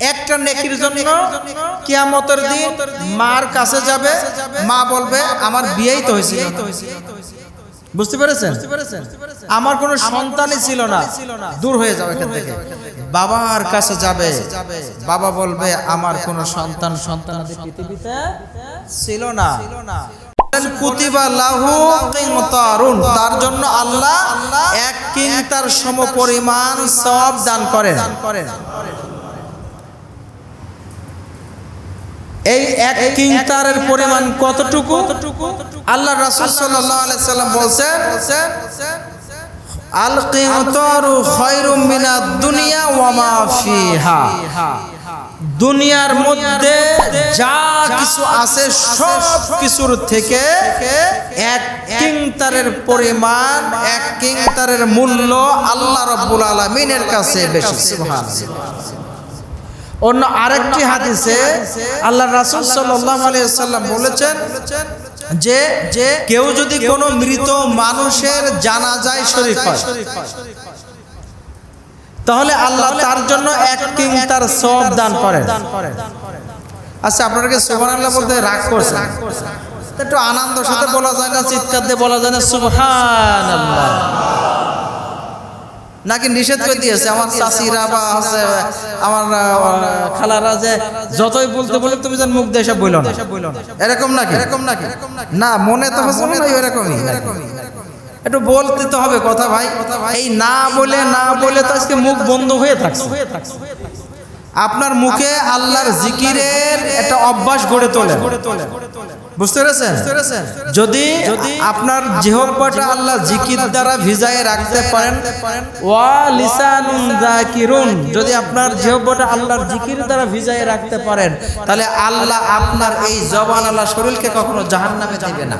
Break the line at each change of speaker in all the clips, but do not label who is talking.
একটা নেকির জন্য কিয়ামতের দিন মার কাছে যাবে মা বলবে আমার বিয়েই তো হয়েছিল বুঝতে পেরেছেন? আমার কোনো সন্তানই ছিল না। দূর হয়ে যাবে এখান থেকে। বাবার কাছে যাবে। বাবা বলবে আমার কোনো সন্তান সন্তান পৃথিবীতে ছিল না। তার জন্য আল্লাহ এক কিনতার সম পরিমাণ সব দান করেন। এই এক কিনতারের পরিমাণ কতটুকু? আল্লাহ রাসূল সাল্লাল্লাহু আলাইহি সাল্লাম বলছেন আল কিনতারু খায়রুম মিনাদ দুনিয়া ওয়া মা ফিহা। দুনিয়ার মধ্যে যা কিছু আছে সব কিছুর থেকে এক কিংতারের পরিমাণ এক কিংতারের মূল্য আল্লাহ রব্বুল আলমিনের কাছে বেশি। সুবহানাল্লাহ অন্য আরেকটি হাদিসে আল্লাহ রাসূল সাল্লাম বলেছেন যে যে কেউ যদি কোনো মৃত মানুষের জানাজায় হয়, তাহলে আল্লাহ তার জন্য এক কিং তার সব দান করেন। আচ্ছা আপনাকে সুবহান আল্লাহ বলতে রাগ করছে একটু আনন্দের সাথে বলা যায় না, চিৎকার দিয়ে বলা যায় না সুবহান আল্লাহ নাকি নিষেধ করে দিয়েছে? আমার চাষিরা বা আছে আমার খালারা যে যতই বলতে বলে তুমি যেন মুখ দিয়ে এসব বইল না। এরকম নাকি? এরকম নাকি? না মনে তো হচ্ছে মনে এরকমই একটু বলতে তো হবে কথা ভাই। এই না বলে না বলে তো আজকে মুখ বন্ধ হয়ে থাকছে। আপনার মুখে আল্লাহর জিকিরের একটা অভ্যাস গড়ে তোলে বুঝতে পেরেছেন? যদি আপনার জিহব্বাটা আল্লাহ জিকির দ্বারা ভিজায় রাখতে পারেন। ওয়া লিসানুন যাকিরুন। যদি আপনার জিহব্বাটা আল্লাহর জিকির দ্বারা ভিজায় রাখতে পারেন তাহলে আল্লাহ আপনার এই জবান আল্লাহ শরীরকে কখনো জাহান্নামে দিবে না।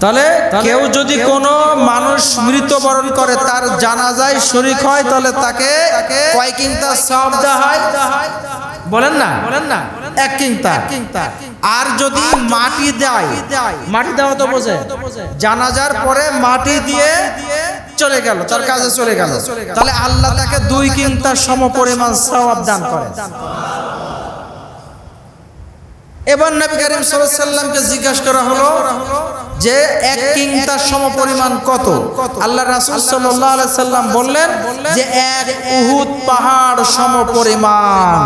তাহলে কেউ যদি কোনো মানুষ মৃত্যুবরণ করে তার জানাজায় শরিক হয় তাহলে তাকে কয় কিংতা সব দেওয়া হয়? বলেন না। বলেন না। এক কিংতা আর যদি মাটি দেয়? মাটি দেওয়া তো বোঝে। জানাজার পরে মাটি দিয়ে চলে গেল তার কাজে চলে গেল। তাহলে আল্লাহ তাকে দুই কিংতার সম পরিমাণ সওয়াব দান করে এবার নবী করিম সাল্লামকে জিজ্ঞাসা করা হলো যে এক কিংতার সম পরিমাণ কত? আল্লাহ রাসূল সাল্লাল্লাহু আলাইহি সাল্লাম বললেন যে এক উহুদ পাহাড় সমপরিমাণ।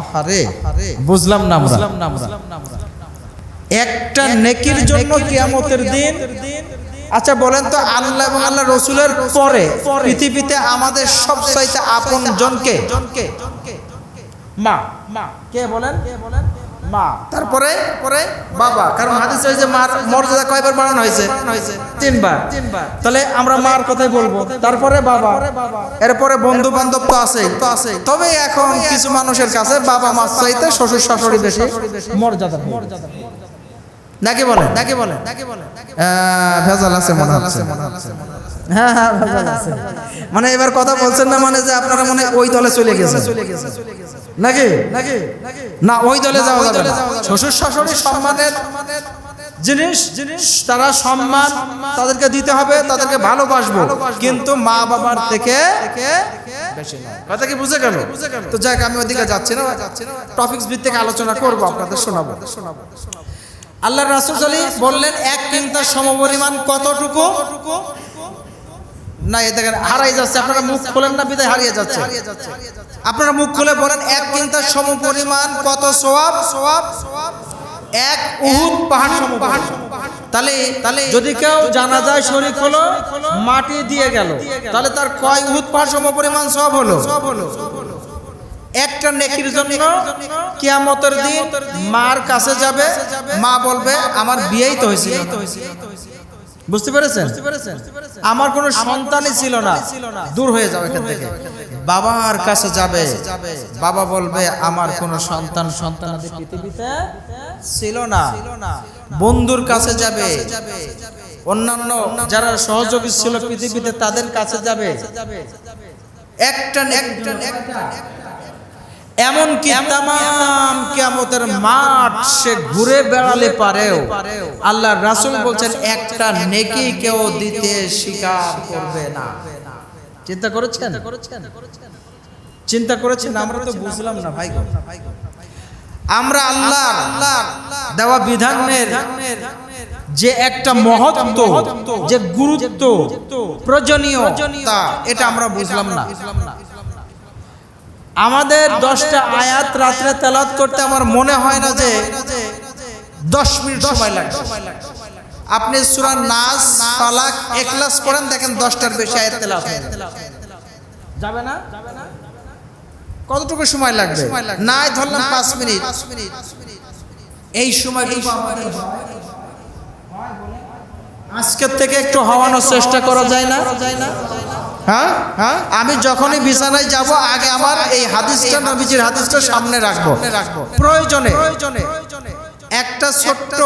আহারে, বুঝলাম না না একটা নেকির জন্য কিয়ামতের দিন। আচ্ছা বলেন তো আল্লাহ এবং আল্লাহ রসুলের পরে পৃথিবীতে আমাদের সবচাইতে আপন জনকে মা। মা। কে বলেন? কে বলেন? মা। তারপরে? পরে বাবা। কারণ হাদিস হয়েছে মার মর্যাদা কয়বার বাড়ানো হয়েছে? তিনবার। তিনবার। তাহলে আমরা মার কথাই বলব। তারপরে বাবা। এরপরে বন্ধু বান্ধব তো আছে। তো আছে। তবে এখন কিছু মানুষের কাছে বাবা মা চাইতে শ্বশুর শাশুড়ি বেশি মর্যাদা মর্যাদা নাকি বলেন। নাকি বলেন নাকি বলেন ভেজাল আছে মনে হচ্ছে। হ্যাঁ হ্যাঁ ভেজাল আছে। মানে এবার কথা বলছেন না মানে যে আপনারা মনে ওই দলে চলে গেছে নাকি? নাকি? না ওই দলে যাওয়া যাবে না। শ্বশুর শাশুড়ি সম্মানের জিনিস জিনিস তারা সম্মান তাদেরকে দিতে হবে তাদেরকে ভালোবাসবো। কিন্তু মা বাবার থেকে। কথা কি বুঝে গেল? তো যাক আমি ওদিকে যাচ্ছি না। টপিক্স ভিত্তিক আলোচনা করব আপনাদের শোনাবো। শোনাবো। আল্লাহ রাসুল আলী বললেন এক কিন্তার সমপরিমাণ কতটুকু? না এ দেখেন হারাই যাচ্ছে। আপনারা মুখ খোলেন না বিদায় হারিয়ে যাচ্ছে। আপনারা মুখ খুলে বলেন এক কিন্তার সমপরিমাণ কত সোয়াব? সোয়াব? এক উহুদ পাহাড় সমপরিমাণ। তাহলে তাহলে যদি কেউ জানা যায় শরীক হলো মাটি দিয়ে গেল। তাহলে তার কয় উহুদ পাহাড় সমপরিমাণ সব হলো? সব হলো। একটা নেকির জন্য কিয়ামতের দিন মার কাছে যাবে মা বলবে আমার বিয়েই তো হয়েছিল বুঝতে পেরেছেন? আমার কোনো সন্তানই ছিল না। দূর হয়ে যাবে এখান থেকে। বাবার কাছে যাবে। বাবা বলবে আমার কোনো সন্তান সন্তান পৃথিবীতে ছিল না। বন্ধুর কাছে যাবে। অন্যান্য যারা সহযোগী ছিল পৃথিবীতে তাদের কাছে যাবে। একটা একটা একটা এমনকি তাম কিয়ামতের মাঠ সে ঘুরে বেড়ালে পারেও। আল্লাহ রাসূল বলছেন একটা নেকি কেউ দিতে স্বীকার করবে না। চিন্তা করেছেন? চিন্তা করেছেন? আমরা তো বুঝলাম না ভাই। আমরা আল্লাহ আল্লাহ দেওয়া বিধানের যে একটা মহত্ব যে গুরুত্ব প্রয়োজনীয় এটা আমরা বুঝলাম না। আমাদের দশটা আয়াত রাত্রে তেলাত করতে আমার মনে হয় না যে দশ মিনিট সময় লাগবে। আপনি সুরা নাস ফালাক একলাস পড়েন দেখেন দশটার বেশি আয়াত তেলাত। যাবে। না? কতটুকু সময় লাগবে? নাই ধরলাম পাঁচ মিনিট। এই সময় আজকের থেকে একটু হওয়ানোর চেষ্টা করা যায় না? হ্যাঁ? হ্যাঁ? আমি যখনই বিছানায় যাব আগে আমার এই হাদিসটা নবীজির হাদিসটা সামনে রাখব। রাখব। প্রয়োজনে প্রয়োজনে একটা ছোট্ট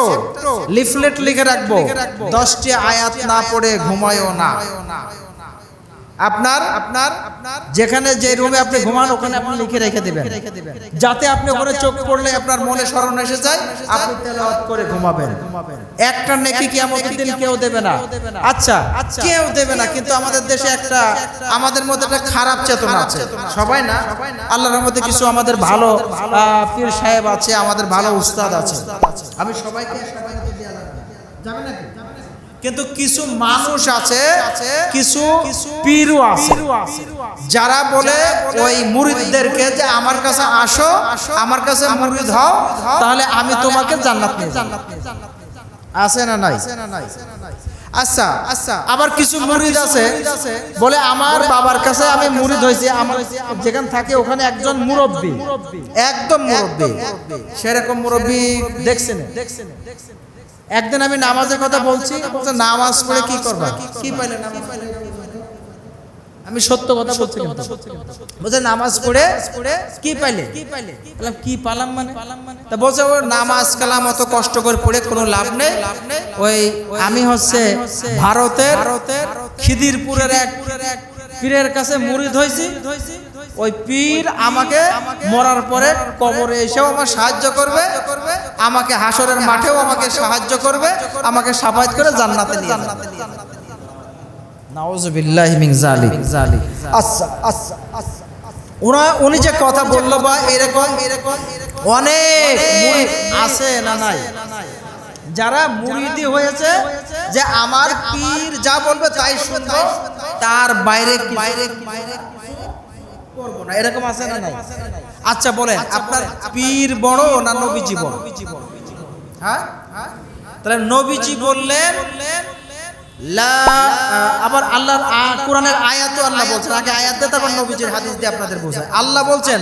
লিফলেট লিখে রাখব। দশটি আয়াত না পড়ে ঘুমায়ও না। আপনার আপনার আপনার যেখানে যে রুমে আপনি ঘুমান ওখানে আপনি লিখে রেখে দেবেন। যাতে আপনি ওখানে চোখ পড়লে আপনার মনে স্মরণ এসে যায় আপনি তেলাওয়াত করে ঘুমাবেন। একটা নেকি কিয়ামতের দিন কেউ দেবে না। আচ্ছা কেউ দেবে না কিন্তু আমাদের দেশে একটা আমাদের মধ্যে একটা খারাপ চেতনা আছে। সবাই না? আল্লাহর মধ্যে কিছু আমাদের ভালো পীর সাহেব আছে আমাদের ভালো উস্তাদ আছে। আমি সবাইকে সবাইকে লাগবে। না। কিন্তু কিছু মানুষ আছে কিছু পীরও আছে। যারা বলে ওই মুরিদদেরকে যে আমার কাছে আসো আমার কাছে মুরিদ হও তাহলে আমি তোমাকে জান্নাত নিয়ে। আছে না নাই? আচ্ছা আচ্ছা। আবার কিছু মুরিদ আছে বলে আমার বাবার কাছে আমি মুরিদ হয়েছি আমার যেখানে থাকে ওখানে একজন মুরব্বী। একদম মুরব্বী। সেরকম মুরব্বী দেখছেন দেখছেন। দেখছেন। একদিন আমি নামাজের কথা বলছি নামাজ পড়ে কি করবা? কি পাইলে আমি সত্য কথা বলছি বলছে নামাজ পড়ে কি পাইলে? কি পাইলে? কি পালাম মানে? তা বলছে ও নামাজ কালাম অত কষ্ট করে পড়ে কোনো লাভ নেই। ওই আমি হচ্ছে ভারতের খিদিরপুরের এক পীরের কাছে মুরিদ হয়েছি ওই পীর আমাকে মরার পরে কবরে এসেও আমার সাহায্য করবে, আমাকে হাসরের মাঠেও আমাকে সাহায্য করবে, আমাকে সাফায়াত করে জান্নাতে নিয়ে আচ্ছা আচ্ছা আচ্ছা উনি যে কথা বলল বা এরকম এরকম অনেক আছে না নাই? যারা মুরিদি হয়েছে যে আমার পীর যা বলবে তাই শুনব, তার বাইরে বাইরে বাইরে করব না। এরকম আছে না নাই? আচ্ছা বলেন আপনার পীর বড় না নবীজি বড়? হ্যাঁ? তাহলে নবীজি বললেন লা আবার আল্লাহর কোরআনের আয়াতও আল্লাহ বলছেন। আগে আয়াত দিয়ে তারপর নবীজির হাদিস দিয়ে আপনাদের বোঝায় আল্লাহ বলছেন।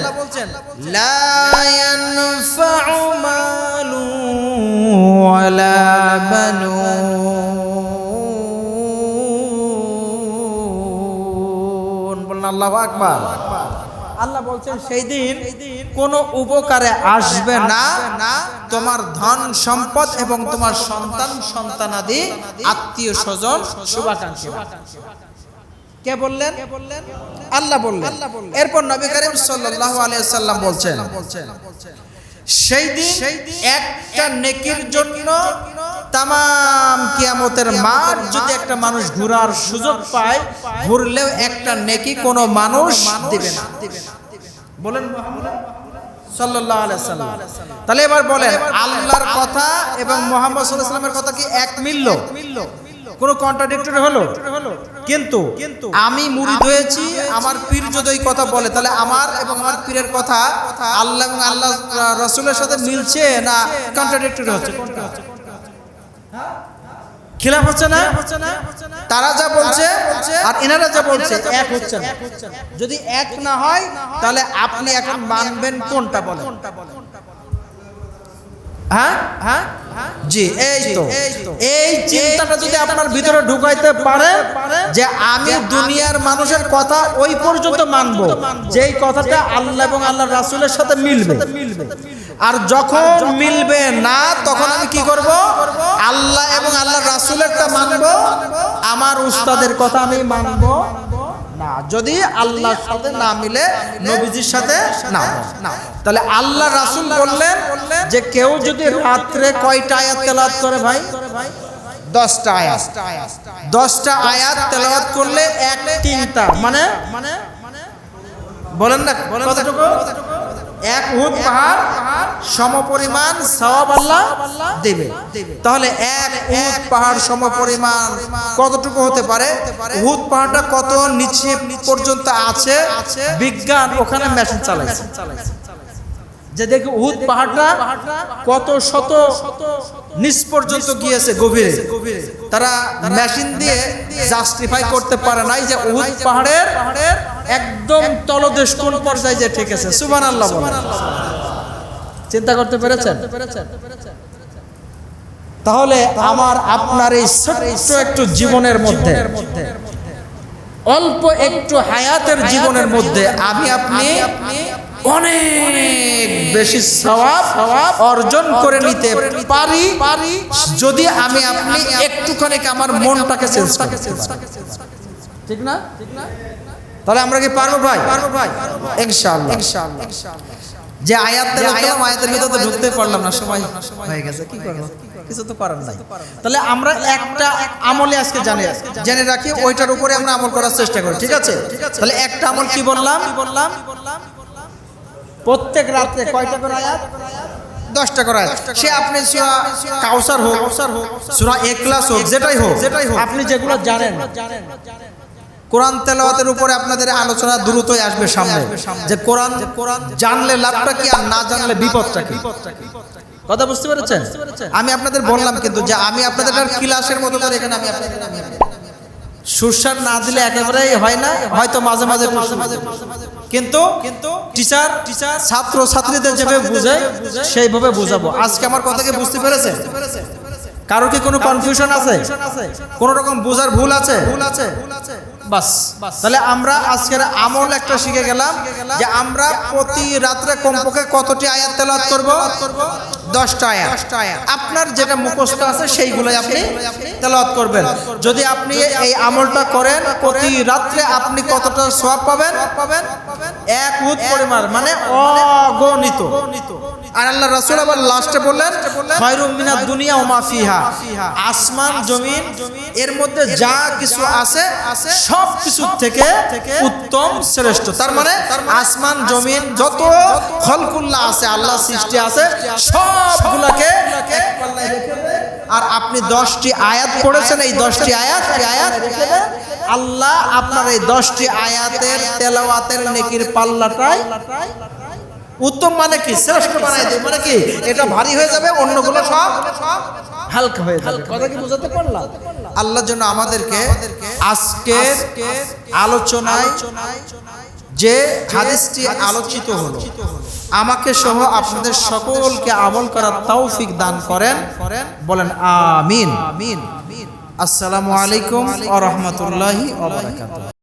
বলুন আল্লাহু আকবার। সেই দিন কোনো উপকারে আসবে না। তোমার ধন সম্পদ এবং তোমার সন্তান, সন্তানাদি, আত্মীয় স্বজন, শুভাকাঙ্ক্ষী কে বললেন? আল্লাহ বললেন। এরপর নবী করিম সাল্লাম বলছেন সেই দিন একটা নেকির জন্য তামাম কিয়ামতের মাঠ যদি একটা মানুষ ঘোরার সুযোগ পায়, ঘুরলেও একটা নেকি কোনো মানুষ দিবে না। বলেন। সাল্লাল্লাহু আলাইহি সাল্লাম তাহলে এবার বলেন আল্লাহর কথা এবং মোহাম্মদ সাল্লাল্লাহু আলাইহি সাল্লামের কথা কি এক মিলল? কোনো কন্ট্রাডিক্টরি হলো? কিন্তু আমি মুরিদ হয়েছি আমার পীর যদি ওই কথা বলে তাহলে আমার এবং আমার পীরের কথা আল্লাহ এবং আল্লাহ রসুলের সাথে মিলছে না কন্ট্রাডিক্টরি হচ্ছে? হচ্ছে। খিলাফ হচ্ছে না? তারা যা বলছে আর এনারা যা বলছে এক হচ্ছে না। যদি এক না হয় তাহলে আপনি এখন মানবেন কোনটা বলেন? হ্যাঁ? হ্যাঁ? জি এই তো। এই চিন্তাটা যদি আপনার ভিতরে ঢুকাইতে পারে যে আমি দুনিয়ার মানুষের কথা ওই পর্যন্ত মানবো। যেই কথাটা আল্লাহ এবং আল্লাহ রাসূলের সাথে মিলবে। আর যখন মিলবে না তখন আমি কি করব? আল্লাহ এবং রাসূলেরটা মানবো, আমার উস্তাদের কথা আমি মানবো যদি আল্লাহর সাথে না মিলে, নবীজির সাথে না তাহলে আল্লাহ রাসূল বললেন যে কেউ যদি রাত্রে কয়টা আয়াত তেলাওয়াত করে ভাই? দশটা আয়াত। দশটা আয়াত তেলাওয়াত করলে এক তিনটা মানে? মানে বলেন না এক উহুদ পাহাড় সমপরিমাণ সওয়াব আল্লাহ দেবে। তাহলে এক উহুদ পাহাড় সমপরিমাণ কতটুকু হতে পারে? উহুদ পাহাড়টা কত নিচে পর্যন্ত আছে? বিজ্ঞান ওখানে মেশিন চালাইছে। যে দেখি উহুদ পাহাড়টা কত শত নিচ পর্যন্ত গিয়েছে গভীরে। তারা মেশিন দিয়ে জাস্টিফাই করতে পারে নাই যে উহুদ পাহাড়ের একদম তলদেশ কোন পর্যায়ে যে ঠিক আছে। সুবান আল্লাহ চিন্তা করতে পেরেছেন? তাহলে আমার আপনার এই ছোট্ট একটু জীবনের মধ্যে অল্প একটু হায়াতের জীবনের মধ্যে আমি আপনি অনেক বেশি অর্জন করে নিতে পারি যদি আমি আপনি একটুখানি আমার মনটাকে চেঞ্জ করি ঠিক না? তাহলে আমরা কি পারব ভাই? পারব ভাই। ইনশাআল্লাহ। ইনশাআল্লাহ। যে আয়াত তেলাওয়াত আয়াতের ভিতরে তো ঢুকতে পারলাম না সময় হয়ে গেছে কি করব? কিছু তো করার নাই। তাহলে আমরা একটা আমলে আজকে জানি জেনে। রাখি ওইটার উপরে আমরা আমল করার চেষ্টা করি ঠিক আছে? তাহলে একটা আমল কি বললাম? বললাম? প্রত্যেক রাতে কয়টা করে আয়াত? দশটা করে আয়াত। সে আপনি সূরা কাউসার হোক সূরা হোক যেটাই হোক যেটাই হোক। আপনি যেগুলো জানেন। কোরআন তেলাওয়াতের উপরে আপনাদের আলোচনা দ্রুতই আসবে সামনে। যে কোরআন কোরআন জানলে লাভটা কি আর না জানলে বিপদটা কি? কথা বুঝতে পেরেছেন? আমি আপনাদের বললাম কিন্তু যে আমি আপনাদের ক্লাসের মতো করে এখানে আমি সুরসার না দিলে একেবারেই হয় না হয়তো মাঝে মাঝে মাঝে কিন্তু কিন্তু টিচার টিচার ছাত্র ছাত্রীদের যেভাবে বুঝায় সেইভাবে বুঝাবো। আজকে আমার কথা কি বুঝতে পেরেছে কারও কি কোনো কনফিউশন আছে? কোন রকম বোঝার ভুল আছে। ভুল আছে। বাস। তাহলে আমরা আজকের আমল একটা শিখে গেলাম যে আমরা প্রতি রাত্রে কমপক্ষে কতটি আয়াত তেলাওয়াত করব? দশটা আয়াত। আপনার যেটা মুখস্থ আছে সেইগুলোই আপনি তেলাওয়াত করবেন। যদি আপনি এই আমলটা করেন, প্রতি রাত্রে আপনি কতটা সওয়াব পাবেন? পাবেন এক উদ পরিমাণ মানে অগণিত। আর আল্লাহ রাসূল আবার লাস্টে বললেন, খয়রুম মিনাদ দুনিয়া ওয়া মা ফিহা আসমান, জমিন, এর মধ্যে যা কিছু আছে, সব কিছু থেকে উত্তম শ্রেষ্ঠ তার মানে আসমান, জমিন, যত খলকুল্লা আছে, আল্লাহ সৃষ্টি আছে, সবগুলোকে। আর আপনি দশটি আয়াত পড়েছেন, এই দশটি আয়াত আয়াত আল্লাহ আপনার এই দশটি আয়াতের তেলাওয়াতের নেকির পাল্লাটাই উত্তম মানে কি? শ্রেষ্ঠ বানাই দেবে মানে কি? এটা ভারী হয়ে যাবে অন্যগুলো সব হালকা হয়ে যাবে। কথা কি বুঝাতে পারলাম? আল্লাহর জন্য আমাদেরকে আজকের আলোচনায় যে হাদিসটি আলোচিত হলো আমাকে সহ আপনাদের সকলকে আমল করার তৌফিক দান করেন। বলেন আমিন। আমিন। আসসালামু আলাইকুম ওয়া রাহমাতুল্লাহি ওয়া বারাকাতুহু।